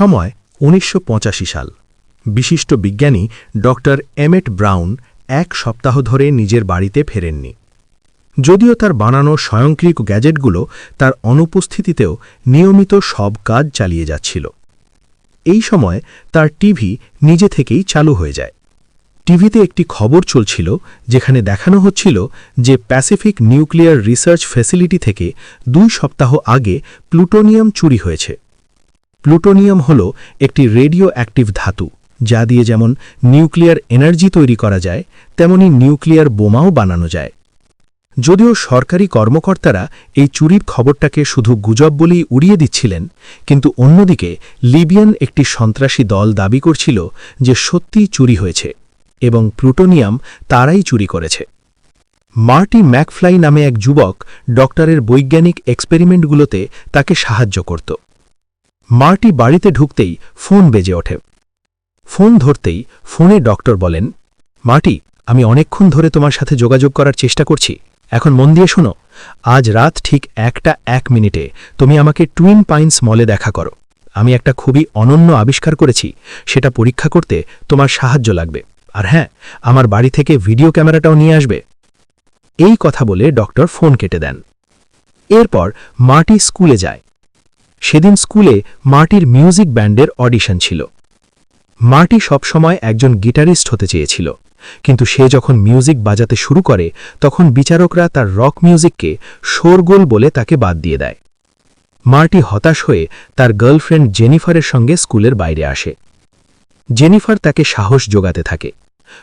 সময় উনিশশো পঁচাশি সাল। বিশিষ্ট বিজ্ঞানী ডক্টর এমেট ব্রাউন এক সপ্তাহ ধরে নিজের বাড়িতে ফেরেননি। যদিও তার বানানো স্বয়ংক্রিয় গ্যাজেটগুলো তার অনুপস্থিতিতেও নিয়মিত সব কাজ চালিয়ে যাচ্ছিল। এই সময় তার টিভি নিজে থেকেই চালু হয়ে যায়। টিভিতে একটি খবর চলছিল, যেখানে দেখানো হচ্ছিল যে প্যাসিফিক নিউক্লিয়ার রিসার্চ ফ্যাসিলিটি থেকে দুই সপ্তাহ আগে প্লুটোনিয়াম চুরি হয়েছে। প্লুটোনিয়াম হল একটি রেডিও অ্যাক্টিভ ধাতু, যা দিয়ে যেমন নিউক্লিয়ার এনার্জি তৈরি করা যায়, তেমনি নিউক্লিয়ার বোমাও বানানো যায়। যদিও সরকারি কর্মকর্তারা এই চুরির খবরটাকে শুধু গুজব বলেই উড়িয়ে দিচ্ছিলেন, কিন্তু অন্যদিকে লিবিয়ান একটি সন্ত্রাসী দল দাবি করছিল যে সত্যিই চুরি হয়েছে, এবং প্লুটোনিয়াম তারাই চুরি করেছে। মার্টি ম্যাকফ্লাই নামে এক যুবক ডক্টরের বৈজ্ঞানিক এক্সপেরিমেন্টগুলোতে তাকে সাহায্য করত। মার্টি বাড়িতে ঢুকতেই ফোন বেজে ওঠে। ফোন ধরতেই ফোনে ডক্টর বলেন মার্টি আমি অনেকক্ষণ ধরে তোমার সাথে যোগাযোগ করার চেষ্টা করছি। এখন মন দিয়ে শোনো, আজ রাত ঠিক একটা এক মিনিটে তুমি আমাকে টুইন পাইন্স মলে দেখা করো। আমি একটা খুবই অনন্য আবিষ্কার করেছি, সেটা পরীক্ষা করতে তোমার সাহায্য লাগবে। আর হ্যাঁ আমার বাড়ি থেকে ভিডিও ক্যামেরাটাও নিয়ে আসবে। এই কথা বলে ডক্টর ফোন কেটে দেন। এরপর মার্টি স্কুলে যায়। সেদিন স্কুলে মার্টির মিউজিক ব্যান্ডের অডিশন ছিল। মার্টি সবসময় একজন গিটারিস্ট হতে চেয়েছিল, কিন্তু সে যখন মিউজিক বাজাতে শুরু করে, তখন বিচারকরা তার রক মিউজিককে শোরগোল বলে তাকে বাদ দিয়ে দেয়। মার্টি হতাশ হয়ে তার গার্লফ্রেন্ড জেনিফারের সঙ্গে স্কুলের বাইরে আসে। জেনিফার তাকে সাহস যোগাতে থাকে।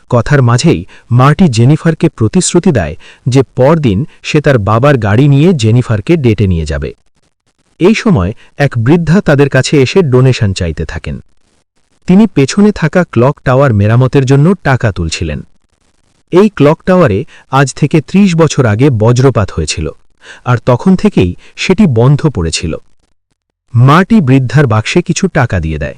কথার মাঝেই মার্টি জেনিফারকে প্রতিশ্রুতি দেয় যে পরদিন সে তার বাবার গাড়ি নিয়ে জেনিফারকে ডেটে নিয়ে যাবে। এই সময় এক বৃদ্ধা তাদের কাছে এসে ডোনেশন চাইতে থাকেন। তিনি পেছনে থাকা ক্লক টাওয়ার মেরামতের জন্য টাকা তুলছিলেন। এই ক্লক টাওয়ারে আজ থেকে ৩০ বছর আগে বজ্রপাত হয়েছিল, আর তখন থেকেই সেটি বন্ধ পড়েছিল। মাটি বৃদ্ধার বাক্সে কিছু টাকা দিয়ে দেয়।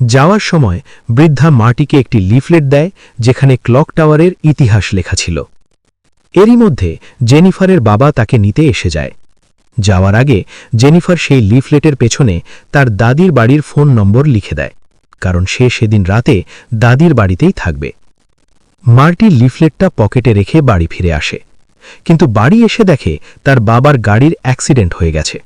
যাওয়ার সময় বৃদ্ধা মাটিকে একটি লিফলেট দেয়, যেখানে ক্লক টাওয়ারের ইতিহাস লেখা ছিল। এরই মধ্যে জেনিফারের বাবা তাকে নিতে এসে যায়। যাওয়ার আগে জেনিফার সেই লিফলেটের পেছনে তার দাদির বাড়ির ফোন নম্বর লিখে দেয়, কারণ সে সেদিন রাতে দাদির বাড়িতেই থাকবে। মার্টি লিফলেটটা পকেটে রেখে বাড়ি ফিরে আসে, কিন্তু বাড়ি এসে দেখে তার বাবার গাড়ির অ্যাক্সিডেন্ট হয়ে গেছে।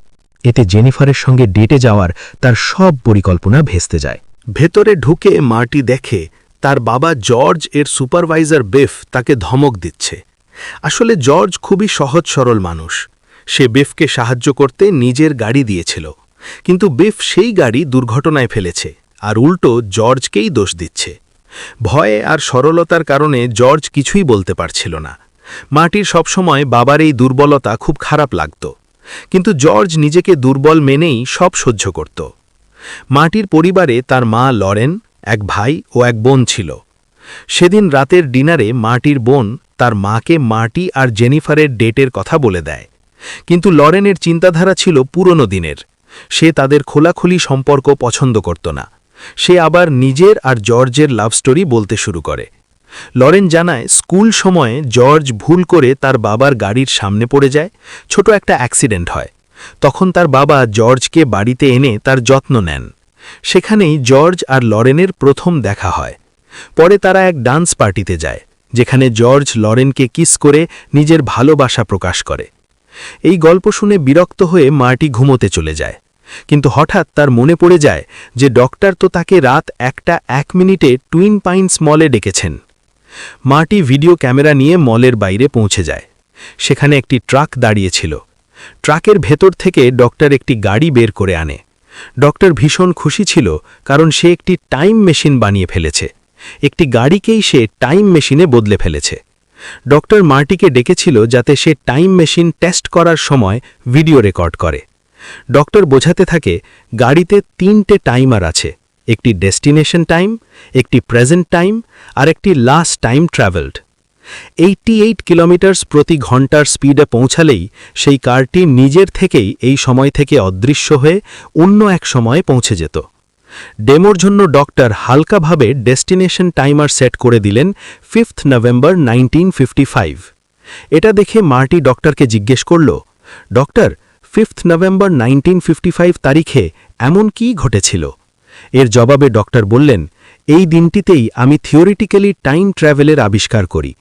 এতে জেনিফারের সঙ্গে ডেটে যাওয়ার তার সব পরিকল্পনা ভেস্তে যায়। ভেতরে ঢুকে মার্টি দেখে তার বাবা জর্জ এর সুপারভাইজার বেফ তাকে ধমক দিচ্ছে। আসলে জর্জ খুবই সহজ সরল মানুষ। সে বেফকে সাহায্য করতে নিজের গাড়ি দিয়েছিল। কিন্তু বেফ সেই গাড়ি দুর্ঘটনায় ফেলেছে আর উল্টো জর্জকেই দোষ দিচ্ছে। ভয়ে আর সরলতার কারণে জর্জ কিছুই বলতে পারছিল না। মাটির সবসময় বাবার এই দুর্বলতা খুব খারাপ লাগত। কিন্তু জর্জ নিজেকে দুর্বল মেনেই সব সহ্য করত। মাটির পরিবারে তার মা লরেন, এক ভাই ও এক বোন ছিল। সেদিন রাতের ডিনারে মাটির বোন তার মাকে মাটি আর জেনিফারের ডেটের কথা বলে দেয়। কিন্তু লরেনের চিন্তাধারা ছিল পুরনো দিনের। সে তাদের খোলাখুলি সম্পর্ক পছন্দ করত না। সে আবার নিজের আর জর্জের লাভ স্টোরি বলতে শুরু করে। লরেন জানায়, স্কুল সময়ে জর্জ ভুল করে তার বাবার গাড়ির সামনে পড়ে যায়, ছোট একটা অ্যাক্সিডেন্ট হয়। তখন তার বাবা জর্জকে বাড়িতে এনে তার যত্ন নেন। সেখানেই জর্জ আর লরেনের প্রথম দেখা হয়। পরে তারা এক ডান্স পার্টিতে যায়, যেখানে জর্জ লরেনকে কিস করে নিজের ভালোবাসা প্রকাশ করে। এই গল্প শুনে বিরক্ত হয়ে মার্টি ঘুমোতে চলে যায়। কিন্তু হঠাৎ তার মনে পড়ে যায় যে ডক্টর তো তাকে রাত একটা এক মিনিটে টুইন পাইন্স মলে ডেকেছেন। মাটি ভিডিও ক্যামেরা নিয়ে মলের বাইরে পৌঁছে যায়। সেখানে একটি ট্রাক দাঁড়িয়েছিল ট্রাকের ভেতর থেকে ডক্টর একটি গাড়ি বের করে আনে। ডক্টর ভীষণ খুশি ছিল কারণ সে একটি টাইম মেশিন বানিয়ে ফেলেছে। একটি গাড়িকেই সে টাইম মেশিনে বদলে ফেলেছে। ডক্টর মার্টিকে ডেকেছিল যাতে সে টাইম মেশিন টেস্ট করার সময় ভিডিও রেকর্ড করে। ডক্টর বোঝাতে থাকে, গাড়িতে তিনটে টাইমার আছে, একটি ডেস্টিনেশন টাইম, একটি প্রেজেন্ট টাইম, আর একটি last time travelled. Eighty eight kilometres প্রতি ঘণ্টার স্পিডে পৌঁছালেই সেই কারটি নিজের থেকেই এই সময় থেকে অদৃশ্য হয়ে অন্য এক সময়ে পৌঁছে যেত। ডেমোর জন্য ডক্টর হালকাভাবে ডেস্টিনেশন টাইমার সেট করে দিলেন ফিফথ নভেম্বর নাইনটিন এটা দেখে মার্টি ডক্টরকে জিজ্ঞেস করল, ডক্টর, ফিফথ নভেম্বর নাইনটিন তারিখে এমন কি ঘটেছিল? এর জবাবে ডক্টর বললেন, এই দিনটিতেই আমি থিওরিটিক্যালি টাইম ট্র্যাভেলের আবিষ্কার করি।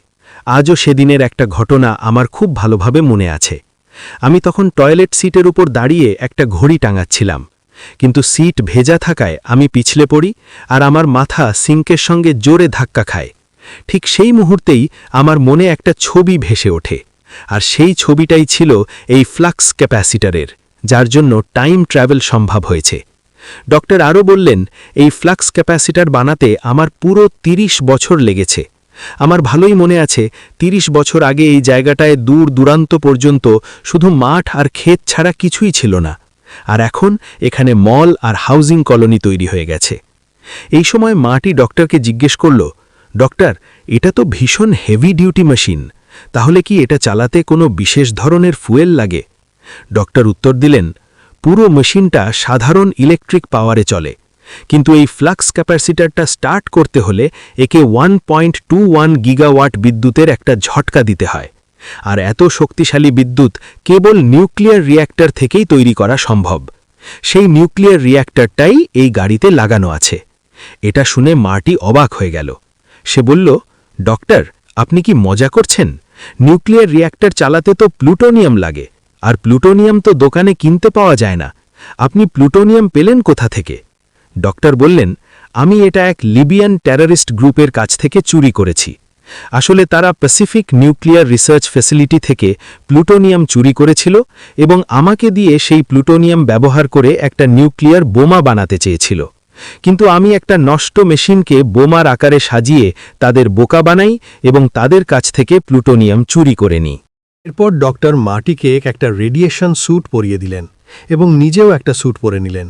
আজও সেদিনের একটা ঘটনা আমার খুব ভালোভাবে মনে আছে। আমি তখন টয়লেট সিটের উপর দাঁড়িয়ে একটা ঘড়ি টাঙাচ্ছিলাম। কিন্তু সিট ভেজা থাকায় আমি পিছলে পড়ি আর আমার মাথা সিঙ্কের সঙ্গে জোরে ধাক্কা খায়। ঠিক সেই মুহূর্তেই আমার মনে একটা ছবি ভেসে ওঠে। আর সেই ছবিটাই ছিল এই ফ্লাক্স ক্যাপাসিটারের, যার জন্য টাইম ট্রাভেল সম্ভব হয়েছে। ডক্টর আরও বললেন, এই ফ্লাক্স ক্যাপাসিটার বানাতে আমার পুরো ৩০ বছর লেগেছে। আমার ভালোই মনে আছে ৩০ বছর আগে এই জায়গাটায় দূর দূরান্ত পর্যন্ত শুধু মাঠ আর ক্ষেত ছাড়া কিছুই ছিল না। আর এখন এখানে মল আর হাউজিং কলোনি তৈরি হয়ে গেছে। এই সময় মাটি ডক্টরকে জিজ্ঞেস করল, ডক্টর, এটা তো ভীষণ হেভি ডিউটি মেশিন, তাহলে কি এটা চালাতে কোনো বিশেষ ধরনের ফুয়েল লাগে? ডক্টর উত্তর দিলেন, পুরো মেশিনটা সাধারণ ইলেকট্রিক পাওয়ারে চলে, কিন্তু এই ফ্লাক্স ক্যাপাসিটারটা স্টার্ট করতে হলে একে one point two one gigawatt বিদ্যুতের একটা ঝটকা দিতে হয়। আর এত শক্তিশালী বিদ্যুৎ কেবল নিউক্লিয়ার রিয়্যাক্টর থেকেই তৈরি করা সম্ভব। সেই নিউক্লিয়ার রিয়্যাক্টরটাই এই গাড়িতে লাগানো আছে। এটা শুনে মাটি অবাক হয়ে গেল। সে বলল, ডক্টর, আপনি কি মজা করছেন? নিউক্লিয়ার রিয়্যাক্টর চালাতে তো প্লুটোনিয়াম লাগে, আর প্লুটোনিয়াম তো দোকানে কিনতে পাওয়া যায় না। আপনি প্লুটোনিয়াম পেলেন কোথা থেকে? ডক্টর বললেন, আমি এটা এক লিবিয়ান টেরারিস্ট গ্রুপের কাছ থেকে চুরি করেছি। আসলে তারা প্যাসিফিক নিউক্লিয়ার রিসার্চ ফ্যাসিলিটি থেকে প্লুটোনিয়াম চুরি করেছিল এবং আমাকে দিয়ে সেই প্লুটোনিয়াম ব্যবহার করে একটা নিউক্লিয়ার বোমা বানাতে চেয়েছিল। কিন্তু আমি একটা নষ্ট মেশিনকে বোমার আকারে সাজিয়ে তাদের বোকা বানাই এবং তাদের কাছ থেকে প্লুটোনিয়াম চুরি করে নিই। এরপর ডক্টর মাটিকে একটা রেডিয়েশন স্যুট পরিয়ে দিলেন এবং নিজেও একটা স্যুট পরে নিলেন।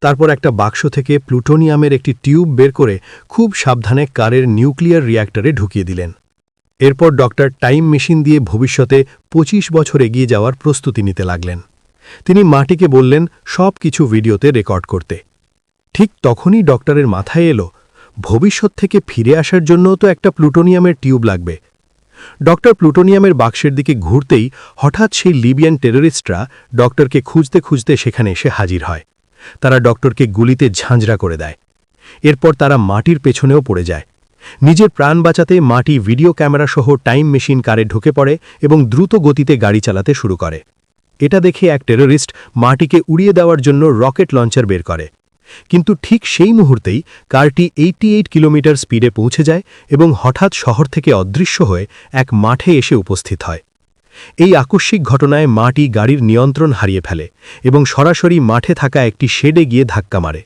তারপর একটা বাক্স থেকে প্লুটোনিয়ামের একটি টিউব বের করে খুব সাবধানে কারের নিউক্লিয়ার রিয়্যাক্টরে ঢুকিয়ে দিলেন। এরপর ডক্টর টাইম মেশিন দিয়ে ভবিষ্যতে ২৫ বছর এগিয়ে যাওয়ার প্রস্তুতি নিতে লাগলেন। তিনি মাটিকে বললেন, সব কিছু ভিডিওতে রেকর্ড করতে। ঠিক তখনই ডক্টরের মাথায় এলো, ভবিষ্যৎ থেকে ফিরে আসার জন্যও তো একটা প্লুটোনিয়ামের টিউব লাগবে। ডক্টর প্লুটোনিয়ামের বাক্সের দিকে ঘুরতেই হঠাৎ সেই লিবিয়ান টেররিস্টরা ডক্টরকে খুঁজতে খুঁজতে সেখানে এসে হাজির হয়। তারা ডক্টরকে গুলিতে ঝাঁঝরা করে দেয়। এরপর তারা মাটির পেছনেও পড়ে যায়। নিজের প্রাণ বাঁচাতে মাটি ভিডিও ক্যামেরা সহ টাইম মেশিন কারে ঢুকে পড়ে এবং দ্রুত গতিতে গাড়ি চালাতে শুরু করে। এটা দেখে এক টেররিস্ট মাটিকে উড়িয়ে দেওয়ার জন্য রকেট লঞ্চার বের করে। কিন্তু ঠিক সেই মুহূর্তেই কারটি এইটি কিলোমিটার স্পিডে পৌঁছে যায় এবং হঠাৎ শহর থেকে অদৃশ্য হয়ে এক মাঠে এসে উপস্থিত হয়। এই আকস্মিক ঘটনায় মাটি গাড়ির নিয়ন্ত্রণ হারিয়ে ফেলে এবং সরাসরি মাঠে থাকা একটি শেডে গিয়ে ধাক্কা মারে।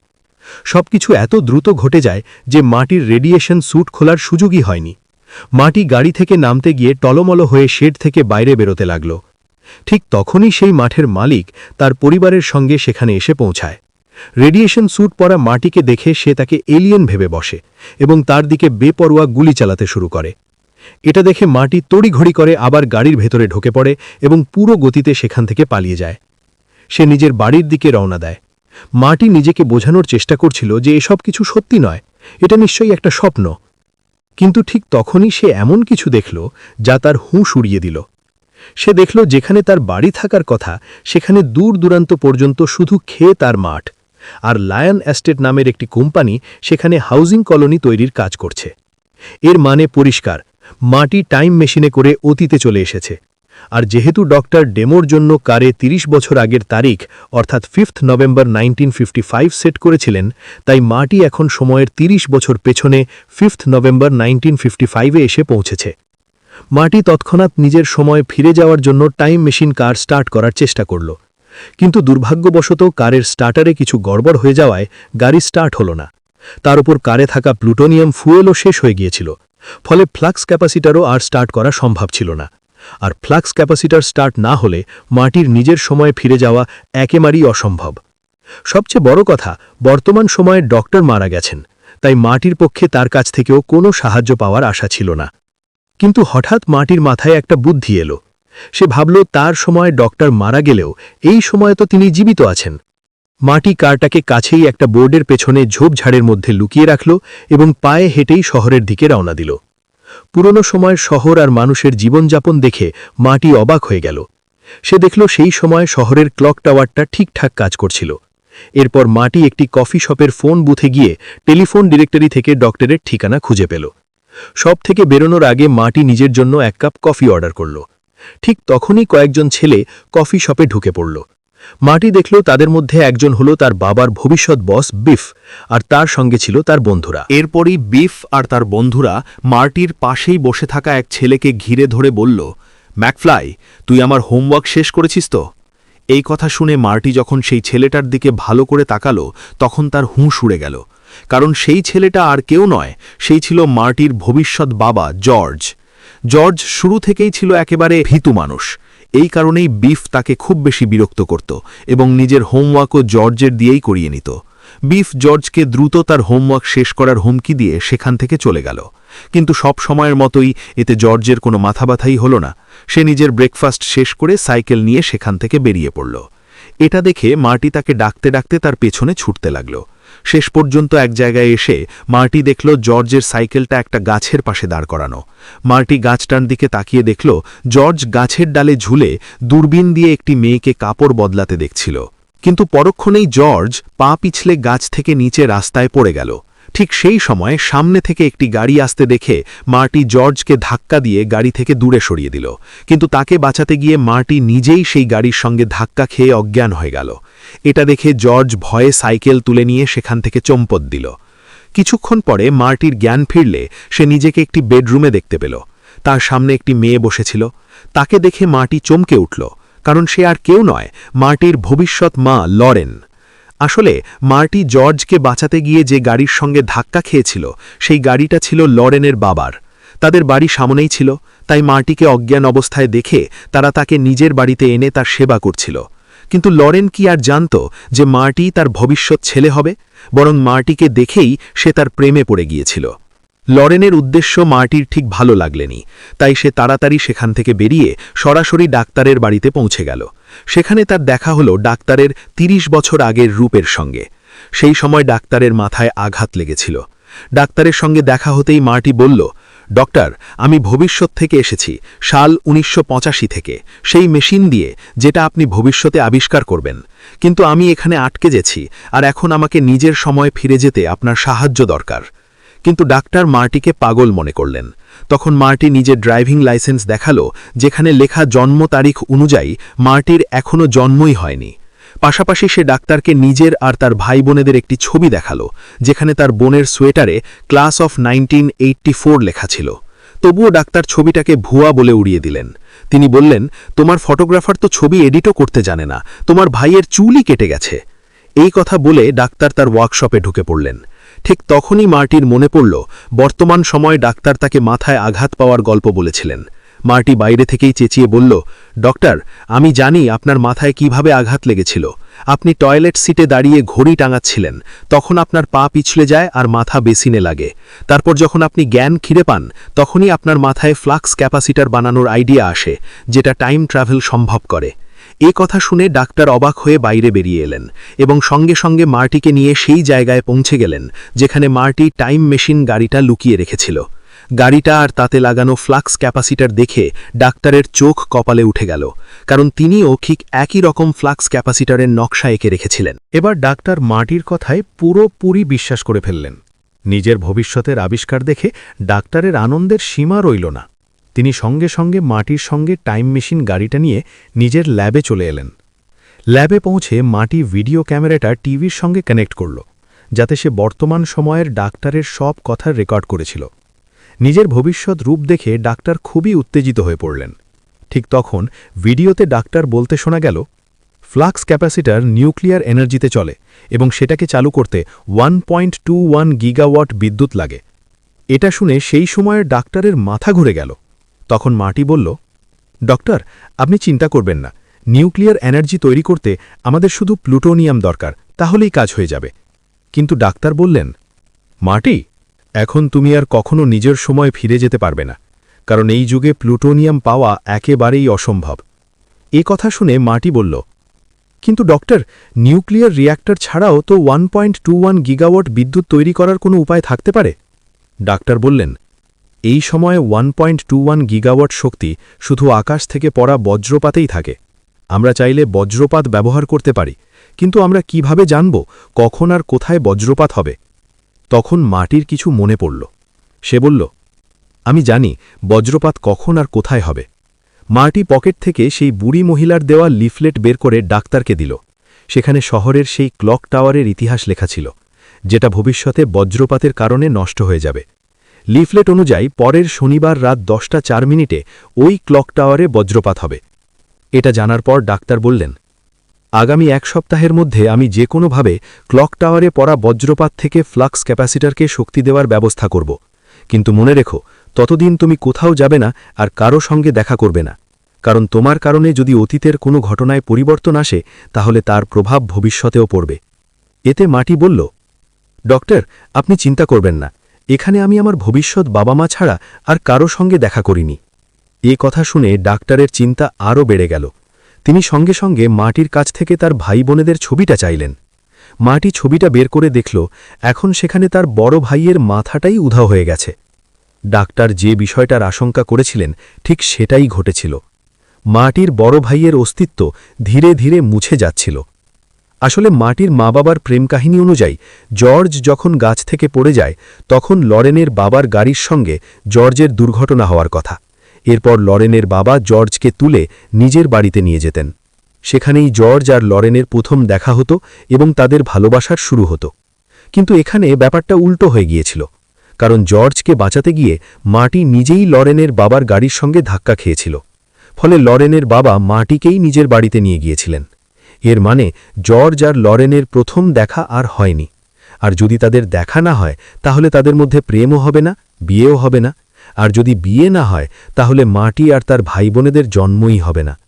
সবকিছু এত দ্রুত ঘটে যায় যে মাটির রেডিয়েশন স্যুট খোলার সুযোগই হয়নি। মাটি গাড়ি থেকে নামতে গিয়ে টলমল হয়ে শেড থেকে বাইরে বেরোতে লাগল। ঠিক তখনই সেই মাঠের মালিক তার পরিবারের সঙ্গে সেখানে এসে পৌঁছায়। রেডিয়েশন স্যুট পরা মাটিকে দেখে সে তাকে এলিয়েন ভেবে বসে এবং তার দিকে বেপরোয়া গুলি চালাতে শুরু করে। এটা দেখে মাটি তড়িঘড়ি করে আবার গাড়ির ভেতরে ঢোকে পড়ে এবং পুরো গতিতে সেখান থেকে পালিয়ে যায়। সে নিজের বাড়ির দিকে রওনা দেয়। মাটি নিজেকে বোঝানোর চেষ্টা করছিল যে এসব কিছু সত্যি নয়, এটা নিশ্চয়ই একটা স্বপ্ন। কিন্তু ঠিক তখনই সে এমন কিছু দেখল যা তার হুঁশ উড়িয়ে দিল। সে দেখল যেখানে তার বাড়ি থাকার কথা, সেখানে দূর দূরান্ত পর্যন্ত শুধু খেয়ে তার মাঠ, আর লায়ন অ্যাস্টেট নামের একটি কোম্পানি সেখানে হাউজিং কলোনি তৈরির কাজ করছে। এর মানে পরিষ্কার মাটি টাইম মেশিনে করে অতীতে চলে এসেছে। আর যেহেতু ডক্টর ডেমোর জন্য কারে ৩০ বছর আগের তারিখ, অর্থাৎ ফিফথ নভেম্বর 1955 সেট করেছিলেন, তাই মাটি এখন সময়ের ৩০ বছর পেছনে ফিফথ নভেম্বর 1955 এ এসে পৌঁছেছে। মাটি তৎক্ষণাৎ নিজের সময় ফিরে যাওয়ার জন্য টাইম মেশিন কার স্টার্ট করার চেষ্টা করল। কিন্তু দুর্ভাগ্যবশত কারের স্টার্টারে কিছু গড়বড় হয়ে যাওয়ায় গাড়ি স্টার্ট হলো না। তার উপর কারে থাকা প্লুটোনিয়াম ফুয়েলও শেষ হয়ে গিয়েছিল। ফলে ফ্লাক্স ক্যাপাসিটারও আর স্টার্ট করা সম্ভব ছিল না। আর ফ্লাক্স ক্যাপাসিটার স্টার্ট না হলে মাটির নিজের সময়ে ফিরে যাওয়া একেবারেই অসম্ভব। সবচেয়ে বড় কথা, বর্তমান সময়ে ডক্টর মারা গেছেন, তাই মাটির পক্ষে তার কাছ থেকেও কোনো সাহায্য পাওয়ার আশা ছিল না। কিন্তু হঠাৎ মাটির মাথায় একটা বুদ্ধি এলো। সে ভাবল, তার সময় ডক্টর মারা গেলেও এই সময় তো তিনি জীবিত আছেন। মাটি কারটাকে কাছেই একটা বোর্ডের পেছনে ঝোপঝাড়ের মধ্যে লুকিয়ে রাখল এবং পায়ে হেঁটেই শহরের দিকে রওনা দিল। পুরনো সময়ের শহর আর মানুষের জীবনযাপন দেখে মাটি অবাক হয়ে গেল। সে দেখল সেই সময় শহরের ক্লক টাওয়ারটা ঠিকঠাক কাজ করছিল। এরপর মাটি একটি কফি শপের ফোন বুথে গিয়ে টেলিফোন ডিরেক্টরি থেকে ডক্টরের ঠিকানা খুঁজে পেল। সব থেকে বেরোনোর আগে মাটি নিজের জন্য এক কাপ কফি অর্ডার করল। ঠিক তখনই কয়েকজন ছেলে কফি শপে ঢুকে পড়ল। মাটি দেখল তাদের মধ্যে একজন হলো তার বাবার ভবিষ্যৎ বস বিফ, আর তার সঙ্গে ছিল তার বন্ধুরা। এরপরই বিফ আর তার বন্ধুরা মার্টির পাশেই বসে থাকা এক ছেলেকে ঘিরে ধরে বলল, ম্যাকফ্লাই, তুই আমার হোমওয়ার্ক শেষ করেছিস তো? এই কথা শুনে মার্টি যখন সেই ছেলেটার দিকে ভালো করে তাকালো, তখন তার হুঁশ উড়ে গেল। কারণ সেই ছেলেটা আর কেউ নয়, সেই ছিল মার্টির ভবিষ্যৎ বাবা জর্জ। জর্জ শুরু থেকেই ছিল একেবারে ভীতু মানুষ। এই কারণেই বিফ তাকে খুব বেশি বিরক্ত করত এবং নিজের হোমওয়ার্কও জর্জের দিয়েই করিয়ে নিত। বিফ জর্জকে দ্রুত তার হোমওয়ার্ক শেষ করার হুমকি দিয়ে সেখান থেকে চলে গেল। কিন্তু সব সময়ের মতোই এতে জর্জের কোনো মাথাব্যথাই হল না। সে নিজের ব্রেকফাস্ট শেষ করে সাইকেল নিয়ে সেখান থেকে বেরিয়ে পড়ল। এটা দেখে মার্টি তাকে ডাকতে ডাকতে তার পেছনে ছুটতে লাগল। শেষ পর্যন্ত এক জায়গায় এসে মার্টি দেখল জর্জের সাইকেলটা একটা গাছের পাশে দাঁড় করানো। মার্টি গাছটার দিকে তাকিয়ে দেখল জর্জ গাছের ডালে ঝুলে দূরবীন দিয়ে একটি মেয়েকে কাপড় বদলাতে দেখছিল। কিন্তু পরক্ষণেই জর্জ পা পিছলে গাছ থেকে নিচে রাস্তায় পড়ে গেল। ঠিক সেই সময় সামনে থেকে একটি গাড়ি আসতে দেখে মার্টি জর্জকে ধাক্কা দিয়ে গাড়ি থেকে দূরে সরিয়ে দিল। কিন্তু তাকে বাঁচাতে গিয়ে মার্টি নিজেই সেই গাড়ির সঙ্গে ধাক্কা খেয়ে অজ্ঞান হয়ে গেল। এটা দেখে জর্জ ভয়ে সাইকেল তুলে নিয়ে সেখান থেকে চম্পত দিল। কিছুক্ষণ পরে মার্টির জ্ঞান ফিরলে সে নিজেকে একটি বেডরুমে দেখতে পেল। তার সামনে একটি মেয়ে বসেছিল। তাকে দেখে মাটি চমকে উঠল। কারণ সে আর কেউ নয়, মার্টির ভবিষ্যৎ মা লরেন। আসলে, মার্টি জর্জকে বাঁচাতে গিয়ে যে গাড়ির সঙ্গে ধাক্কা খেয়েছিল, সেই গাড়িটা ছিল লরেনের বাবার। তাদের বাড়ি সামনেই ছিল, তাই মার্টিকে অজ্ঞান অবস্থায় দেখে তারা তাকে নিজের বাড়িতে এনে তার সেবা করছিল। কিন্তু লরেন কি আর জানত যে মার্টি তার ভবিষ্যৎ ছেলে হবে, বরং মার্টিকে দেখেই সে তার প্রেমে পড়ে গিয়েছিল। লরেনের উদ্দেশ্য মার্টির ঠিক ভালো লাগলেনি, তাই সে তাড়াতাড়ি সেখান থেকে বেরিয়ে সরাসরি ডাক্তারের বাড়িতে পৌঁছে গেল। সেখানে তার দেখা হলো ডাক্তারের ৩০ বছর আগের রূপের সঙ্গে। সেই সময় ডাক্তারের মাথায় আঘাত লেগেছিল। ডাক্তারের সঙ্গে দেখা হতেই মার্টি বলল, ডক্টর, আমি ভবিষ্যৎ থেকে এসেছি, সাল উনিশশো পঁচাশি থেকে। সেই মেশিন দিয়ে যেটা আপনি ভবিষ্যতে আবিষ্কার করবেন। কিন্তু আমি এখানে আটকে যেছি আর এখন আমাকে নিজের সময় ফিরে যেতে আপনার সাহায্য দরকার। কিন্তু ডাক্তার মার্টিকে পাগল মনে করলেন। তখন মার্টি নিজের ড্রাইভিং লাইসেন্স দেখাল, যেখানে লেখা জন্ম তারিখ অনুযায়ী মার্টির এখনও জন্মই হয়নি। পাশাপাশি সে ডাক্তারকে নিজের আর তার ভাই বোনেদের একটি ছবি দেখাল, যেখানে তার বোনের সোয়েটারে ক্লাস অফ নাইনটিন লেখা ছিল। তবুও ডাক্তার ছবিটাকে ভুয়া বলে উড়িয়ে দিলেন। তিনি বললেন, তোমার ফটোগ্রাফার তো ছবি এডিটও করতে জানে না, তোমার ভাইয়ের চুলই কেটে গেছে। এই কথা বলে ডাক্তার তার ওয়ার্কশপে ঢুকে পড়লেন। ঠিক তখনই মার্টির মনে পড়ল, বর্তমান সময় ডাক্তার তাকে মাথায় আঘাত পাওয়ার গল্প বলেছিলেন। মার্টি বাইরে থেকেই চেঁচিয়ে বলল, ডক্টর, আমি জানি আপনার মাথায় কীভাবে আঘাত লেগেছিল। আপনি টয়লেট সিটে দাঁড়িয়ে ঘড়ি টাঙাচ্ছিলেন, তখন আপনার পা পিছলে যায় আর মাথা বেসিনে লাগে। তারপর যখন আপনি জ্ঞান খিরে পান, তখনই আপনার মাথায় ফ্লাক্স ক্যাপাসিটার বানানোর আইডিয়া আসে, যেটা টাইম ট্রাভেল সম্ভব করে। এ কথা শুনে ডাক্তার অবাক হয়ে বাইরে বেরিয়ে এলেন এবং সঙ্গে সঙ্গে মার্টিকে নিয়ে সেই জায়গায় পৌঁছে গেলেন, যেখানে মার্টি টাইম মেশিন গাড়িটা লুকিয়ে রেখেছিল। গাড়িটা আর তাতে লাগানো ফ্লাক্স ক্যাপাসিটার দেখে ডাক্তারের চোখ কপালে উঠে গেল, কারণ তিনিও ঠিক একই রকম ফ্লাক্স ক্যাপাসিটারের নকশা এঁকে রেখেছিলেন। এবার ডাক্তার মার্টির কথায় পুরোপুরি বিশ্বাস করে ফেললেন। নিজের ভবিষ্যতের আবিষ্কার দেখে ডাক্তারের আনন্দের সীমা রইল না। তিনি সঙ্গে সঙ্গে মাটির সঙ্গে টাইম মেশিন গাড়িটা নিয়ে নিজের ল্যাবে চলে এলেন। ল্যাবে পৌঁছে মাটি ভিডিও ক্যামেরাটা টিভির সঙ্গে কানেক্ট করল, যাতে সে বর্তমান সময়ের ডাক্তারের সব কথার রেকর্ড করেছিল। নিজের ভবিষ্যৎ রূপ দেখে ডাক্তার খুবই উত্তেজিত হয়ে পড়লেন। ঠিক তখন ভিডিওতে ডাক্তার বলতে শোনা গেল, ফ্লাক্স ক্যাপাসিটার নিউক্লিয়ার এনার্জিতে চলে এবং সেটাকে চালু করতে one point two one gigawatt বিদ্যুৎ লাগে। এটা শুনে সেই সময়ের ডাক্তারের মাথা ঘুরে গেল। তখন মাটি বলল, ডক্টর, আপনি চিন্তা করবেন না। নিউক্লিয়ার এনার্জি তৈরি করতে আমাদের শুধু প্লুটোনিয়াম দরকার, তাহলেই কাজ হয়ে যাবে। কিন্তু ডাক্তার বললেন, মাটি? এখন তুমি আর কখনো নিজের সময় ফিরে যেতে পারবে না। কারণ এই যুগে প্লুটোনিয়াম পাওয়া একেবারেই অসম্ভব। এ কথা শুনে মাটি বলল, কিন্তু ডক্টর, নিউক্লিয়ার রিয়্যাক্টর ছাড়াও তো one point two one gigawatt বিদ্যুৎ তৈরি করার কোনো উপায় থাকতে পারে? ডাক্তার বললেন এই সময়ে one point two one gigawatt শক্তি শুধু আকাশ থেকে পড়া বজ্রপাতেই থাকে। আমরা চাইলে বজ্রপাত ব্যবহার করতে পারি, কিন্তু আমরা কীভাবে জানব কখন আর কোথায় বজ্রপাত হবে? তখন মাটির কিছু মনে পড়ল। সে বলল, আমি জানি বজ্রপাত কখন আর কোথায় হবে। মাটি পকেট থেকে সেই বুড়ি মহিলার দেওয়া লিফলেট বের করে ডাক্তারকে দিল। সেখানে শহরের সেই ক্লক টাওয়ারের ইতিহাস লেখা ছিল, যেটা ভবিষ্যতে বজ্রপাতের কারণে নষ্ট হয়ে যাবে। লিফলেট অনুযায়ী পরের শনিবার রাত দশটা চার মিনিটে ওই ক্লক টাওয়ারে বজ্রপাত হবে। এটা জানার পর ডাক্তার বললেন, আগামী এক সপ্তাহের মধ্যে আমি যে কোনোভাবে ক্লক টাওয়ারে পড়া বজ্রপাত থেকে ফ্লাক্স ক্যাপাসিটারকে শক্তি দেওয়ার ব্যবস্থা করব। কিন্তু মনে রেখো, ততদিন তুমি কোথাও যাবে না আর কারও সঙ্গে দেখা করবে না। কারণ তোমার কারণে যদি অতীতের কোনো ঘটনায় পরিবর্তন আসে, তাহলে তার প্রভাব ভবিষ্যতেও পড়বে। এতে মাটি বলল, ডক্টর, আপনি চিন্তা করবেন না। এখানে আমি আমার ভবিষ্যৎ বাবা মা ছাড়া আর কারও সঙ্গে দেখা করিনি। এ কথা শুনে ডাক্তারের চিন্তা আরও বেড়ে গেল। তিনি সঙ্গে সঙ্গে মাটির কাছ থেকে তার ভাই বোনেদের ছবিটা চাইলেন। মাটি ছবিটা বের করে দেখল, এখন সেখানে তার বড় ভাইয়ের মাথাটাই উধাও হয়ে গেছে। ডাক্তার যে বিষয়টার আশঙ্কা করেছিলেন, ঠিক সেটাই ঘটেছিল। মাটির বড় ভাইয়ের অস্তিত্ব ধীরে ধীরে মুছে যাচ্ছিল। আসলে মাটির মা বাবার প্রেম কাহিনী অনুযায়ী, জর্জ যখন গাছ থেকে পড়ে যায়, তখন লরেনের বাবার গাড়ির সঙ্গে জর্জের দুর্ঘটনা হওয়ার কথা। এরপর লরেনের বাবা জর্জকে তুলে নিজের বাড়িতে নিয়ে যেতেন। সেখানেই জর্জ আর লরেনের প্রথম দেখা হতো এবং তাদের ভালোবাসার শুরু হতো। কিন্তু এখানে ব্যাপারটা উল্টো হয়ে গিয়েছিল। কারণ জর্জকে বাঁচাতে গিয়ে মাটি নিজেই লরেনের বাবার গাড়ির সঙ্গে ধাক্কা খেয়েছিল। ফলে লরেনের বাবা মাটিকেই নিজের বাড়িতে নিয়ে গিয়েছিলেন। এর মানে জর্জ আর লরেনের প্রথম দেখা আর হয়নি। আর যদি তাদের দেখা না হয়, তাহলে তাদের মধ্যে প্রেমও হবে না, বিয়েও হবে না। আর যদি বিয়ে না হয়, তাহলে মাটি আর তার ভাই বোনেদের জন্মই হবে না।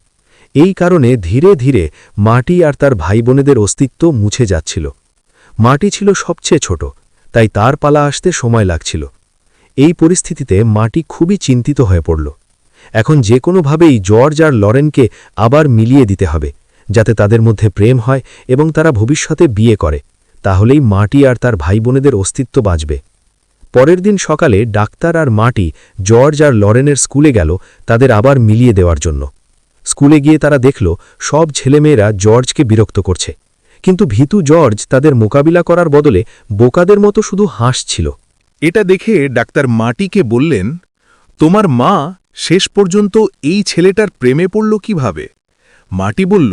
এই কারণে ধীরে ধীরে মাটি আর তার ভাই বোনেদের অস্তিত্ব মুছে যাচ্ছিল। মাটি ছিল সবচেয়ে ছোট, তাই তার পালা আসতে সময় লাগছিল। এই পরিস্থিতিতে মাটি খুবই চিন্তিত হয়ে পড়ল। এখন যে কোনোভাবেই জর্জ আর লরেনকে আবার মিলিয়ে দিতে হবে। যাতে তাদের মধ্যে প্রেম হয় এবং তারা ভবিষ্যতে বিয়ে করে, তাহলেই মাটি আর তার ভাই বোনেদের অস্তিত্ব বাঁচবে। পরের দিন সকালে ডাক্তার আর মাটি জর্জ আর লরেনের স্কুলে গেল তাদের আবার মিলিয়ে দেওয়ার জন্য। স্কুলে গিয়ে তারা দেখল, সব ছেলেমেয়েরা জর্জকে বিরক্ত করছে। কিন্তু ভীতু জর্জ তাদের মোকাবিলা করার বদলে বোকাদের মতো শুধু হাসছিল। এটা দেখে ডাক্তার মাটিকে বললেন, তোমার মা শেষ পর্যন্ত এই ছেলেটার প্রেমে পড়ল কীভাবে? মাটি বলল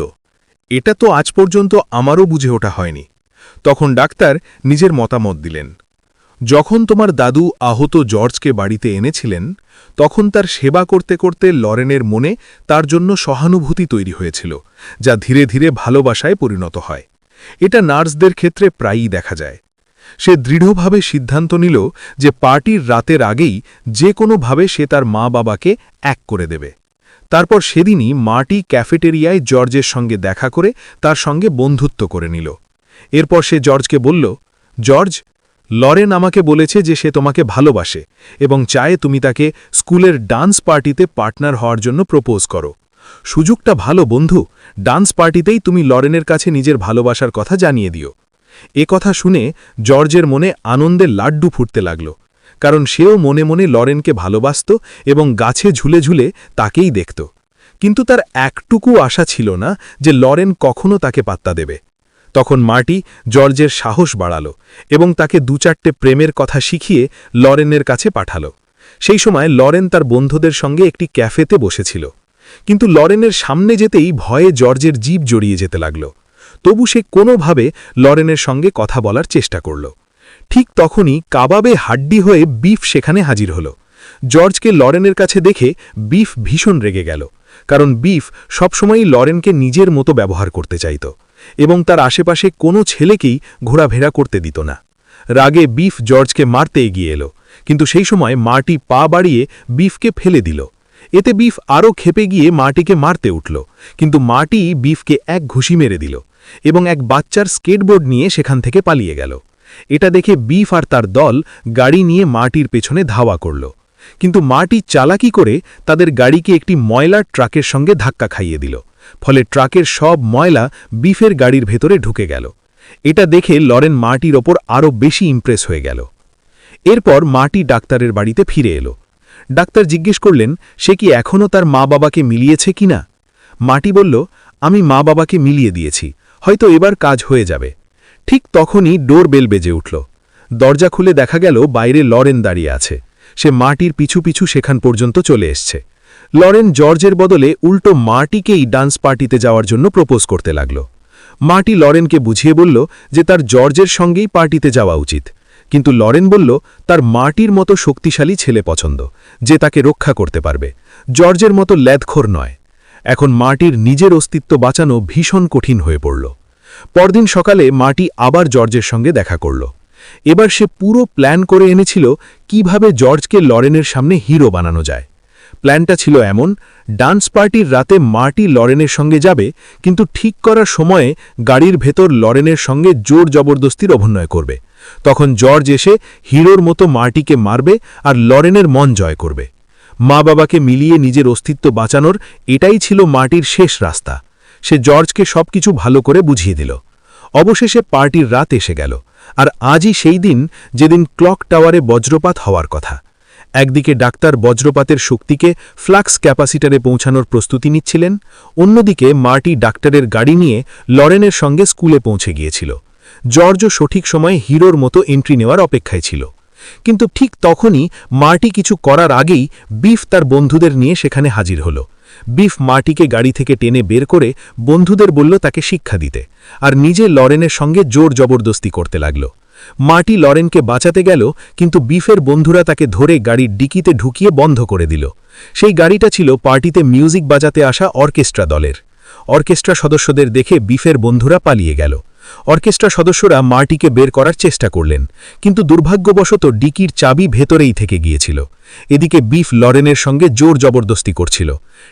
এটা তো আজ পর্যন্ত আমারও বুঝে ওঠা হয়নি। তখন ডাক্তার নিজের মতামত দিলেন। যখন তোমার দাদু আহত জর্জকে বাড়িতে এনেছিলেন, তখন তার সেবা করতে করতে লরেনের মনে তার জন্য সহানুভূতি তৈরি হয়েছিল, যা ধীরে ধীরে ভালোবাসায় পরিণত হয়। এটা নার্সদের ক্ষেত্রে প্রায়ই দেখা যায়। সে দৃঢ়ভাবে সিদ্ধান্ত নিল যে পার্টির রাতের আগেই যে কোনোভাবে সে তার মা বাবাকে এক করে দেবে। তারপর সেদিনই মাটি ক্যাফেটেরিয়ায় জর্জের সঙ্গে দেখা করে তার সঙ্গে বন্ধুত্ব করে নিল। এরপর সে জর্জকে বলল, জর্জ, লরেন আমাকে বলেছে যে সে তোমাকে ভালোবাসে এবং চায় তুমি তাকে স্কুলের ডান্স পার্টিতে পার্টনার হওয়ার জন্য প্রপোজ করো। সুযোগটা ভালো, বন্ধু। ডান্স পার্টিতেই তুমি লরেনের কাছে নিজের ভালোবাসার কথা জানিয়ে দিও। এ কথা শুনে জর্জের মনে আনন্দে লাড্ডু ফুটতে লাগল। কারণ সেও মনে মনে লরেনকে ভালোবাসত এবং গাছে ঝুলে ঝুলে তাকেই দেখত। কিন্তু তার একটুকু আশা ছিল না যে লরেন কখনো তাকে পাত্তা দেবে। তখন মার্টি জর্জের সাহস বাড়াল এবং তাকে দু চারটে প্রেমের কথা শিখিয়ে লরেনের কাছে পাঠাল। সেই সময় লরেন তার বন্ধুদের সঙ্গে একটি ক্যাফেতে বসেছিল। কিন্তু লরেনের সামনে যেতেই ভয়ে জর্জের জীব জড়িয়ে যেতে লাগল। তবু সে কোনোভাবে লরেনের সঙ্গে কথা বলার চেষ্টা করল। ঠিক তখনই কাবাবে হাড্ডি হয়ে বিফ সেখানে হাজির হল। জর্জকে লরেনের কাছে দেখে বিফ ভীষণ রেগে গেল, কারণ বিফ সবসময়ই লরেনকে নিজের মতো ব্যবহার করতে চাইত এবং তার আশেপাশে কোনো ছেলেকেই ঘোরাফেরা করতে দিত না। রাগে বিফ জর্জকে মারতে এগিয়ে এলো, কিন্তু সেই সময় মাটি পা বাড়িয়ে বিফকে ফেলে দিল। এতে বিফ আরও খেপে গিয়ে মাটিকে মারতে উঠল, কিন্তু মাটি বিফকে এক ঘুষি মেরে দিল এবং এক বাচ্চার স্কেটবোর্ড নিয়ে সেখান থেকে পালিয়ে গেল। এটা দেখে বিফ আর তার দল গাড়ি নিয়ে মাটির পেছনে ধাওয়া করল। কিন্তু মাটি চালাকি করে তাদের গাড়িকে একটি ময়লার ট্রাকের সঙ্গে ধাক্কা খাইয়ে দিল। ফলে ট্রাকের সব ময়লা বিফের গাড়ির ভেতরে ঢুকে গেল। এটা দেখে লরেন মাটির ওপর আরও বেশি ইমপ্রেস হয়ে গেল। এরপর মাটি ডাক্তারের বাড়িতে ফিরে এলো। ডাক্তার জিজ্ঞেস করলেন, সে কি এখনও তার মা বাবাকে মিলিয়েছে কিনা মাটি বলল, আমি মা বাবাকে মিলিয়ে দিয়েছি। হয়তো এবার কাজ হয়ে যাবে। ঠিক তখনই ডোর বেল বেজে উঠল। দরজা খুলে দেখা গেল বাইরে লরেন দাঁড়িয়ে আছে। সে মাটির পিছু পিছু সেখান পর্যন্ত চলে এসছে। লরেন জর্জের বদলে উল্টো মাটিকেই ডান্স পার্টিতে যাওয়ার জন্য প্রপোজ করতে লাগল। মাটি লরেনকে বুঝিয়ে বলল যে তার জর্জের সঙ্গেই পার্টিতে যাওয়া উচিত। কিন্তু লরেন বলল, তার মাটির মতো শক্তিশালী ছেলে পছন্দ, যে তাকে রক্ষা করতে পারবে। জর্জের মতো ল্যাদখোর নয়। এখন মাটির নিজের অস্তিত্ব বাঁচানো ভীষণ কঠিন হয়ে পড়ল। পরদিন সকালে মাটি আবার জর্জের সঙ্গে দেখা করল। এবার সে পুরো প্ল্যান করে এনেছিল কীভাবে জর্জকে লরেনের সামনে হিরো বানানো যায়। প্ল্যানটা ছিল এমন, ডান্স পার্টির রাতে মার্টি লরেনের সঙ্গে যাবে, কিন্তু ঠিক করার সময়ে গাড়ির ভেতর লরেনের সঙ্গে জোর জবরদস্তির অভিনয় করবে। তখন জর্জ এসে হিরোর মতো মার্টিকে মারবে আর লরেনের মন জয় করবে। মা বাবাকে মিলিয়ে নিজের অস্তিত্ব বাঁচানোর এটাই ছিল মার্টির শেষ রাস্তা। সে জর্জকে সবকিছু ভালো করে বুঝিয়ে দিল। অবশেষে পার্টির রাত এসে গেল, আর আজই সেই দিন যেদিন ক্লক টাওয়ারে বজ্রপাত হওয়ার কথা। একদিকে ডাক্তার বজ্রপাতের শক্তিকে ফ্লাক্স ক্যাপাসিটারে পৌঁছানোর প্রস্তুতি নিচ্ছিলেন, অন্যদিকে মার্টি ডাক্তারের গাড়ি নিয়ে লরেনের সঙ্গে স্কুলে পৌঁছে গিয়েছিল। জর্জও সঠিক সময়ে হিরোর মতো এন্ট্রি নেওয়ার অপেক্ষায় ছিল। কিন্তু ঠিক তখনই মার্টি কিছু করার আগেই বিফ তার বন্ধুদের নিয়ে সেখানে হাজির হল। বিফ মার্টিকে গাড়ি থেকে টেনে বের করে বন্ধুদের বলল তাকে শিক্ষা দিতে, আর নিজে লরেনের সঙ্গে জোর জবরদস্তি করতে লাগল। মার্টি লরেনকে বাঁচাতে গেল, কিন্তু বিফের বন্ধুরা তাকে ধরে গাড়ির ডিকিতে ঢুকিয়ে বন্ধ করে দিল। সেই গাড়িটা ছিল পার্টিতে মিউজিক বাজাতে আসা অর্কেস্ট্রা দলের। অর্কেস্ট্রা সদস্যদের দেখে বিফের বন্ধুরা পালিয়ে গেল। অর্কেস্ট্রা সদস্যরা মার্টিকে বের করার চেষ্টা করলেন, কিন্তু দুর্ভাগ্যবশত ডিকির চাবি ভেতরেই থেকে গিয়েছিল। এদিকে বিফ লরেনের সঙ্গে জোর জবরদস্তি করছিল।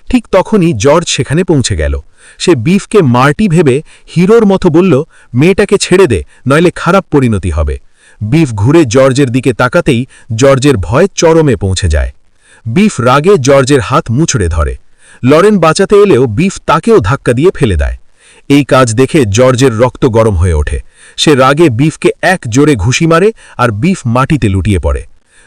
ঠিক তখনই জর্জ সেখানে পৌঁছে গেল। সে বিফকে মার্টি ভেবে হিরোর মতো বলল, মেয়েটাকে ছেড়ে দে, নইলে খারাপ পরিণতি হবে। বিফ ঘুরে জর্জের দিকে তাকাতেই জর্জের ভয় চরমে পৌঁছে যায়। বিফ রাগে জর্জের হাত মুছড়ে ধরে। লরেন বাঁচাতে এলেও বিফ তাকেও ধাক্কা দিয়ে ফেলে দেয়। এই কাজ দেখে জর্জের রক্ত গরম হয়ে ওঠে। সে রাগে বিফকে এক জোরে ঘুষি মারে আর বিফ মাটিতে লুটিয়ে পড়ে।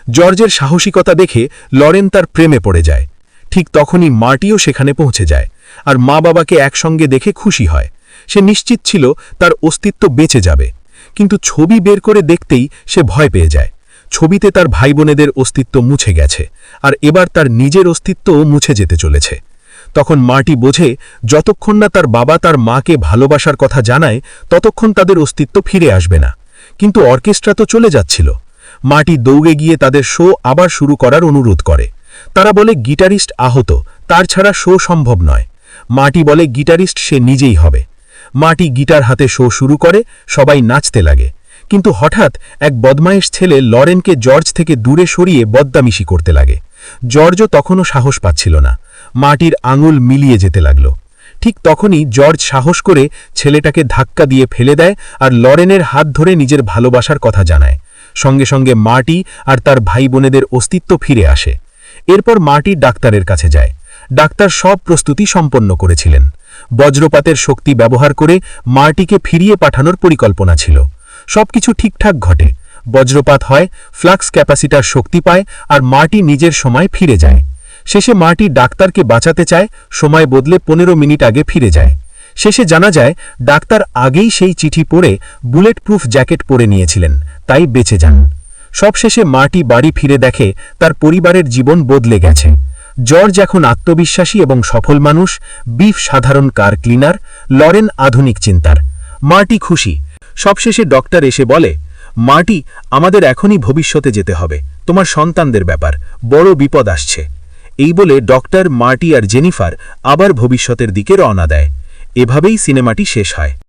জর্জের সাহসিকতা দেখে লরেন তার প্রেমে পড়ে যায়। ঠিক তখনই মার্টিও সেখানে পৌঁছে যায় আর মা বাবাকে একসঙ্গে দেখে খুশি হয়। সে নিশ্চিত ছিল তার অস্তিত্ব বেঁচে যাবে। কিন্তু ছবি বের করে দেখতেই সে ভয় পেয়ে যায়। ছবিতে তার ভাই বোনেদের অস্তিত্ব মুছে গেছে আর এবার তার নিজের অস্তিত্বও মুছে যেতে চলেছে। তখন মাটি বোঝে, যতক্ষণ না তার বাবা তার মাকে ভালোবাসার কথা জানায়, ততক্ষণ তাদের অস্তিত্ব ফিরে আসবে না। কিন্তু অর্কেস্ট্রা তো চলে যাচ্ছিল। মাটি দৌড়ে গিয়ে তাদের শো আবার শুরু করার অনুরোধ করে। তারা বলে, গিটারিস্ট আহত, তার ছাড়া শো সম্ভব নয়। মাটি বলে, গিটারিস্ট সে নিজেই হবে। মাটি গিটার হাতে শো শুরু করে, সবাই নাচতে লাগে। কিন্তু হঠাৎ এক বদমায়েশ ছেলে লরেনকে জর্জ থেকে দূরে সরিয়ে বদ্দামিশি করতে লাগে। জর্জও তখনও সাহস পাচ্ছিল না। মাটির আঙুল মিলিয়ে যেতে লাগল। ঠিক তখনই জর্জ সাহস করে ছেলেটাকে ধাক্কা দিয়ে ফেলে দেয় আর লরেনের হাত ধরে নিজের ভালোবাসার কথা জানায়। সঙ্গে সঙ্গে মাটি আর তার ভাই বোনেদের অস্তিত্ব ফিরে আসে। এরপর মাটি ডাক্তারের কাছে যায়। ডাক্তার সব প্রস্তুতি সম্পন্ন করেছিলেন। বজ্রপাতের শক্তি ব্যবহার করে মার্টিকে ফিরিয়ে পাঠানোর পরিকল্পনা ছিল। সবকিছু ঠিকঠাক ঘটে। বজ্রপাত হয়, ফ্লাক্স ক্যাপাসিটার শক্তি পায় আর মার্টি নিজের সময় ফিরে যায়। শেষে মাটি ডাক্তারকে বাঁচাতে চায়, সময় বদলে পনেরো মিনিট আগে ফিরে যায়। শেষে জানা যায়, ডাক্তার আগেই সেই চিঠি পড়ে বুলেট প্রুফ জ্যাকেট পরে নিয়েছিলেন, তাই বেঁচে যান। সবশেষে মাটি বাড়ি ফিরে দেখে তার পরিবারের জীবন বদলে গেছে। জর্জ এখন আত্মবিশ্বাসী এবং সফল মানুষ, বিফ সাধারণ কার ক্লিনার, লরেন আধুনিক চিন্তার। মার্টি খুশি। সবশেষে ডক্টর এসে বলে মার্টি আমাদের এখনই ভবিষ্যতে যেতে হবে। তোমার সন্তানদের ব্যাপার, বড় বিপদ আসছে। এই বলে ডক্টর মার্টি আর জেনিফার আবার ভবিষ্যতের দিকে রওনা দেয়। এভাবেই সিনেমাটি শেষ হয়।